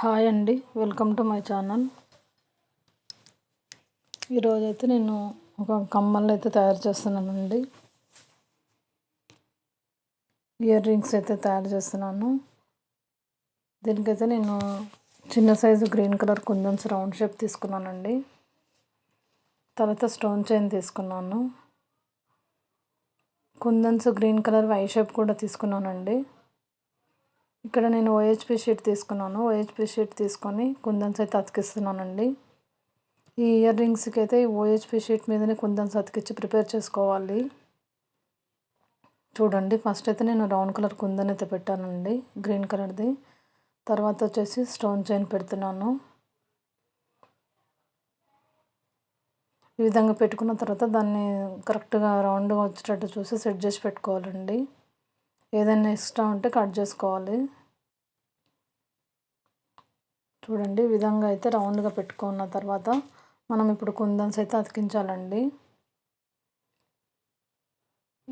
Hi అండి. Welcome to my channel. ఈరోజైతే నేను ఒక కమ్మల్ని అయితే తయారు చేస్తున్నానండి. ఇయర్ రింగ్స్ అయితే తయారు చేస్తున్నాను. దీనికైతే నేను చిన్న size green colour kundans round shape తీసుకున్నానండి. తర్వాత స్టోన్ చైన్ తీసుకున్నాను. Kundans green colour Y shape కూడా తీసుకున్నానండి. ఇక్కడ నేను ఓహెచ్పి షీట్ తీసుకున్నాను. ఓహెచ్పి షీట్ తీసుకొని కుందన్స్ అయితే అతికిస్తున్నానండి. ఈ ఇయర్ రింగ్స్కి అయితే ఓహెచ్పి షీట్ మీదనే కుందన్స్ అతికిచ్చి ప్రిపేర్ చేసుకోవాలి. చూడండి ఫస్ట్ అయితే నేను రౌండ్ కలర్ కుందన్ అయితే పెట్టానండి గ్రీన్ కలర్ది. తర్వాత వచ్చేసి స్టోన్ చైన్ పెడుతున్నాను. ఈ విధంగా పెట్టుకున్న తర్వాత దాన్ని కరెక్ట్గా రౌండ్గా వచ్చేటట్టు చూసి సెట్ చేసి పెట్టుకోవాలండి. ఏదైనా ఎక్స్ట్రా ఉంటే కట్ చేసుకోవాలి. చూడండి ఈ విధంగా అయితే రౌండ్గా పెట్టుకున్న తర్వాత మనం ఇప్పుడు కుందన్స్ అయితే అతికించాలండి.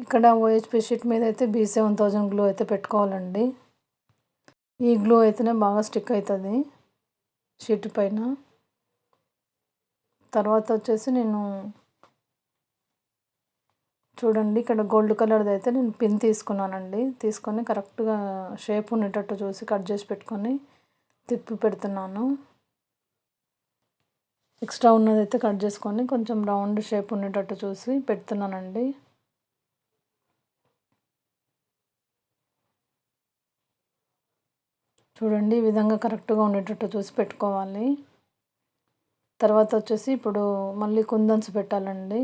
ఇక్కడ ఓహెచ్పి షీట్ మీద అయితే బీ సెవెన్ థౌజండ్ గ్లూ అయితే పెట్టుకోవాలండి. ఈ గ్లూ అయితేనే బాగా స్టిక్ అవుతుంది షీట్ పైన. తర్వాత వచ్చేసి నేను చూడండి ఇక్కడ గోల్డ్ కలర్ది అయితే నేను పిన్ తీసుకున్నానండి. తీసుకొని కరెక్ట్గా షేప్ ఉండేటట్టు చూసి కట్ చేసి పెట్టుకొని తిప్పి పెడుతున్నాను. ఎక్స్ట్రా ఉన్నదైతే కట్ చేసుకొని కొంచెం రౌండ్ షేప్ ఉండేటట్టు చూసి పెడుతున్నానండి. చూడండి ఈ విధంగా కరెక్ట్గా ఉండేటట్టు చూసి పెట్టుకోవాలి. తర్వాత వచ్చేసి ఇప్పుడు మళ్ళీ కుందన్స్ పెట్టాలండి.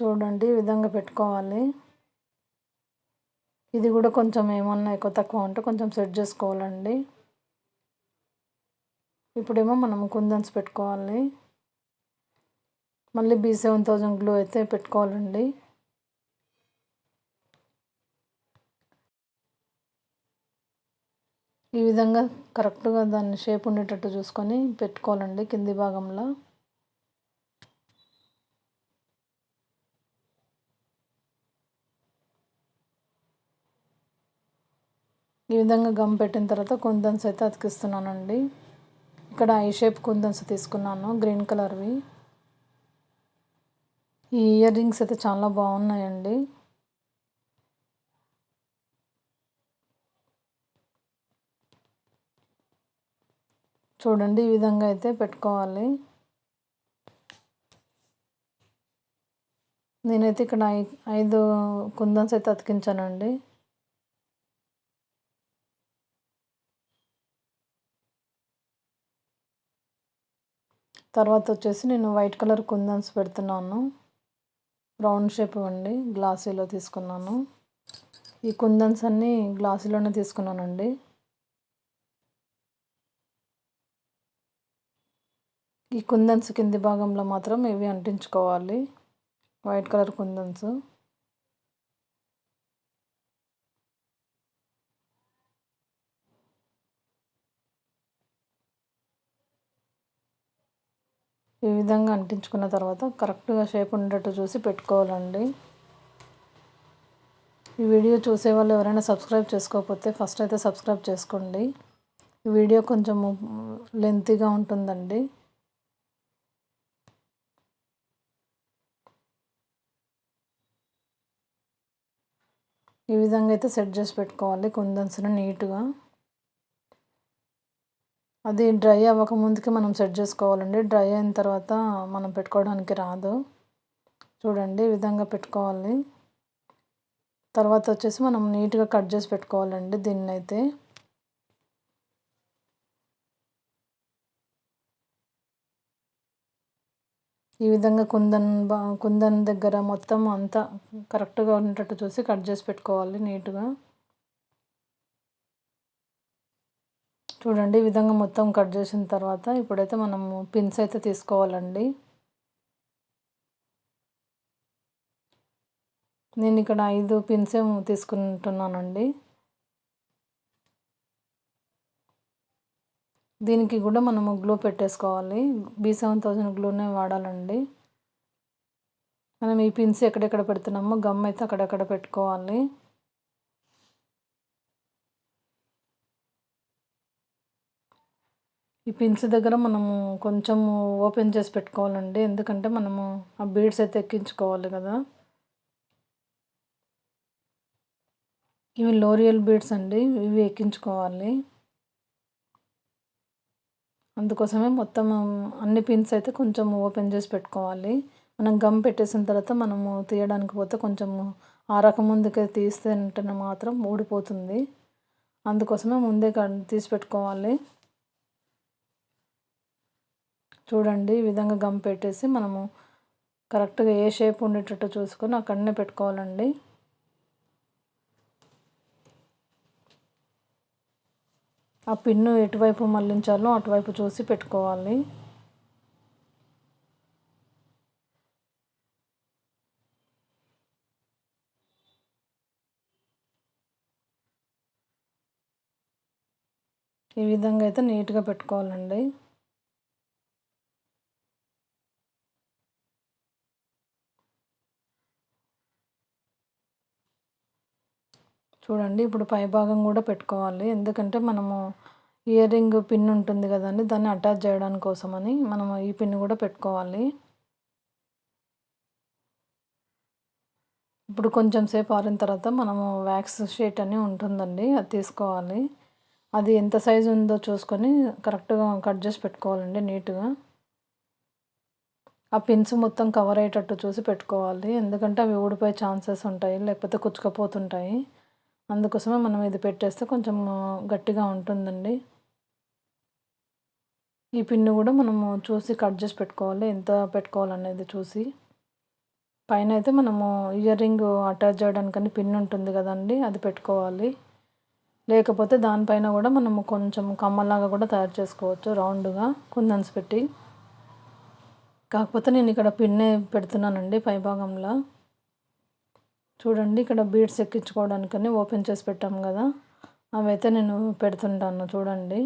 చూడండి ఈ విధంగా పెట్టుకోవాలి. ఇది కూడా కొంచెం ఏమన్నా ఎక్కువ తక్కువ ఉంటే కొంచెం సెట్ చేసుకోవాలండి. ఇప్పుడేమో మనం కుందన్స్ పెట్టుకోవాలి. మళ్ళీ బీ సెవెన్ థౌజండ్ గ్లూ అయితే పెట్టుకోవాలండి. ఈ విధంగా కరెక్ట్గా దాన్ని షేప్ ఉండేటట్టు చూసుకొని పెట్టుకోవాలండి కింది భాగంలో. ఈ విధంగా గమ్ పెట్టిన తర్వాత కుందన్స్ అయితే అతికిస్తున్నానండి. ఇక్కడ ఐ షేప్ కుందన్స్ తీసుకున్నాను గ్రీన్ కలర్వి. ఈ ఇయర్ రింగ్స్ అయితే చాలా బాగున్నాయండి. చూడండి ఈ విధంగా అయితే పెట్టుకోవాలి. నేనైతే ఇక్కడ ఐదు కుందన్స్ అయితే అతికించానండి. తర్వాత వచ్చేసి నేను వైట్ కలర్ కుందన్స్ పెడుతున్నాను. రౌండ్ షేప్ అండి గ్లాసీలో తీసుకున్నాను. ఈ కుందన్స్ అన్నీ గ్లాసీలోనే తీసుకున్నానండి. ఈ కుందన్స్ కింది భాగంలో మాత్రం ఇవి అంటించుకోవాలి వైట్ కలర్ కుందన్స్. ఈ విధంగా అంటించుకున్న తర్వాత కరెక్ట్గా షేప్ ఉండేటట్టు చూసి పెట్టుకోవాలండి. ఈ వీడియో చూసే వాళ్ళు ఎవరైనా సబ్స్క్రైబ్ చేసుకోకపోతే ఫస్ట్ అయితే సబ్స్క్రైబ్ చేసుకోండి. ఈ వీడియో కొంచెం లెంతీగా ఉంటుందండి. ఈ విధంగా అయితే సెట్ చేసి పెట్టుకోవాలి. కుందన్స్ని నీట్గా. అది డ్రై అవ్వక ముందుకి మనం సెట్ చేసుకోవాలండి. డ్రై అయిన తర్వాత మనం పెట్టుకోవడానికి రాదు. చూడండి ఈ విధంగా పెట్టుకోవాలి. తర్వాత వచ్చేసి మనం నీట్గా కట్ చేసి పెట్టుకోవాలండి దీన్ని అయితే ఈ విధంగా కుందన్ కుందన్ దగ్గర మొత్తం అంతా కరెక్ట్గా ఉండేటట్టు చూసి కట్ చేసి పెట్టుకోవాలి నీట్గా. చూడండి ఈ విధంగా మొత్తం కట్ చేసిన తర్వాత ఇప్పుడైతే మనము పిన్స్ అయితే తీసుకోవాలండి. నేను ఇక్కడ ఐదు పిన్స్ తీసుకుంటున్నానండి. దీనికి కూడా మనము గ్లూ పెట్టేసుకోవాలి. బీ సెవెన్ థౌజండ్ గ్లూనే వాడాలండి. మనం ఈ పిన్స్ ఎక్కడెక్కడ పెడుతున్నామో గమ్ అయితే అక్కడక్కడ పెట్టుకోవాలి. ఈ పిన్స్ దగ్గర మనము కొంచెం ఓపెన్ చేసి పెట్టుకోవాలండి. ఎందుకంటే మనము ఆ బీడ్స్ అయితే ఎక్కించుకోవాలి కదా. ఇవి లోరియల్ బీడ్స్ అండి. ఇవి ఎక్కించుకోవాలి. అందుకోసమే మొత్తం అన్ని పిన్స్ అయితే కొంచెం ఓపెన్ చేసి పెట్టుకోవాలి. మనం గమ్ పెట్టేసిన తర్వాత మనము తీయడానికి పోతే కొంచెం ఆ రకం ముందుకే తీస్తే మాత్రం ఊడిపోతుంది. అందుకోసమే ముందే తీసి పెట్టుకోవాలి. చూడండి ఈ విధంగా గమ్ పెట్టేసి మనము కరెక్ట్గా ఏ షేప్ ఉండేటట్టు చూసుకొని అక్కడనే పెట్టుకోవాలండి. ఆ పిన్ను ఎటువైపు మళ్ళించాలో అటువైపు చూసి పెట్టుకోవాలి. ఈ విధంగా అయితే నీట్గా పెట్టుకోవాలండి. చూడండి. ఇప్పుడు పై భాగం కూడా పెట్టుకోవాలి. ఎందుకంటే మనము ఇయర్ రింగ్ పిన్ ఉంటుంది కదండి. దాన్ని అటాచ్ చేయడానికి కోసమని మనము ఈ పిన్ కూడా పెట్టుకోవాలి. ఇప్పుడు కొంచెం సేపు ఆరిన తర్వాత మనము వ్యాక్స్ షీట్ అని ఉంటుందండి. అది తీసుకోవాలి. అది ఎంత సైజు ఉందో చూసుకొని కరెక్ట్గా కట్ చేసి పెట్టుకోవాలండి నీట్గా. ఆ పిన్స్ మొత్తం కవర్ అయ్యేటట్టు చూసి పెట్టుకోవాలి. ఎందుకంటే అవి ఊడిపోయే ఛాన్సెస్ ఉంటాయి. లేకపోతే కుచ్చుకపోతుంటాయి. అందుకోసమే మనం ఇది పెట్టేస్తే కొంచెం గట్టిగా ఉంటుందండి. ఈ పిన్ను కూడా మనము చూసి కట్ చేసి పెట్టుకోవాలి. ఎంత పెట్టుకోవాలనేది చూసి. పైన అయితే మనము ఇయర్ రింగ్ అటాచ్ చేయడానికని పిన్ ఉంటుంది కదండి అది పెట్టుకోవాలి. లేకపోతే దానిపైన కూడా మనము కొంచెం కమ్మలాగా కూడా తయారు చేసుకోవచ్చు రౌండ్గా కుందన్స్ పెట్టి. కాకపోతే నేను ఇక్కడ పిన్నే పెడుతున్నానండి పైభాగంలో. చూడండి ఇక్కడ బీడ్స్ ఎక్కించుకోవడానికని ఓపెన్ చేసి పెట్టాము కదా. అవైతే నేను పెడుతుంటాను చూడండి.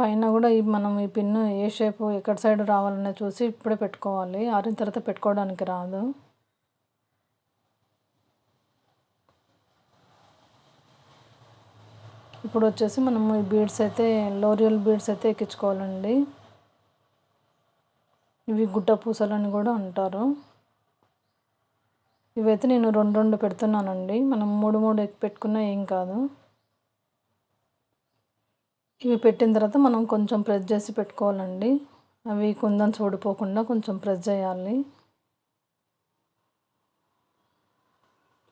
పైన కూడా ఈ మనం ఈ పిన్ను ఏ షేప్ ఎక్కడ సైడ్ రావాలనే చూసి ఇప్పుడే పెట్టుకోవాలి. ఆరిన తర్వాత పెట్టుకోవడానికి రాదు. ఇప్పుడు వచ్చేసి మనము ఈ బీడ్స్ అయితే లోరియల్ బీడ్స్ అయితే ఎక్కించుకోవాలండి. ఇవి గుట్ట పూసలని కూడా అంటారు. ఇవైతే నేను రెండు రెండు పెడుతున్నానండి. మనం మూడు మూడు పెట్టుకున్నా ఏం కాదు. ఇవి పెట్టిన తర్వాత మనం కొంచెం ప్రెస్ చేసి పెట్టుకోవాలండి. అవి కుందన్ చూడిపోకుండా కొంచెం ప్రెస్ చేయాలి.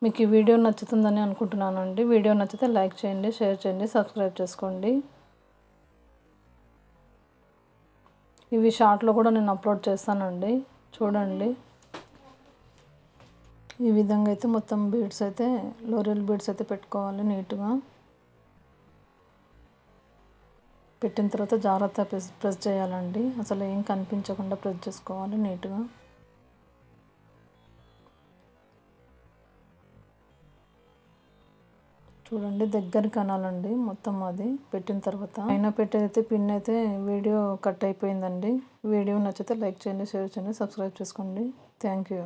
మీకు ఈ వీడియో నచ్చుతుందని అనుకుంటున్నానండి. వీడియో నచ్చితే లైక్ చేయండి షేర్ చేయండి సబ్స్క్రైబ్ చేసుకోండి. ఇవి షార్ట్లో కూడా నేను అప్లోడ్ చేస్తానండి. చూడండి. ఈ విధంగా అయితే మొత్తం బీడ్స్ అయితే లోరియల్ బీడ్స్ అయితే పెట్టుకోవాలి నీట్గా. పెట్టిన తర్వాత జాగ్రత్త ప్రెస్ ప్రెస్ చేయాలండి. అసలు ఏం కనిపించకుండా ప్రెస్ చేసుకోవాలి నీట్గా. చూడండి దగ్గర కనాలండి మొత్తం అది పెట్టిన తర్వాత. అయినా పెట్టేదైతే పిన్ అయితే వీడియో కట్ అయిపోయిందండి. వీడియో నచ్చితే లైక్ చేయండి షేర్ చేయండి సబ్స్క్రైబ్ చేసుకోండి. Thank you.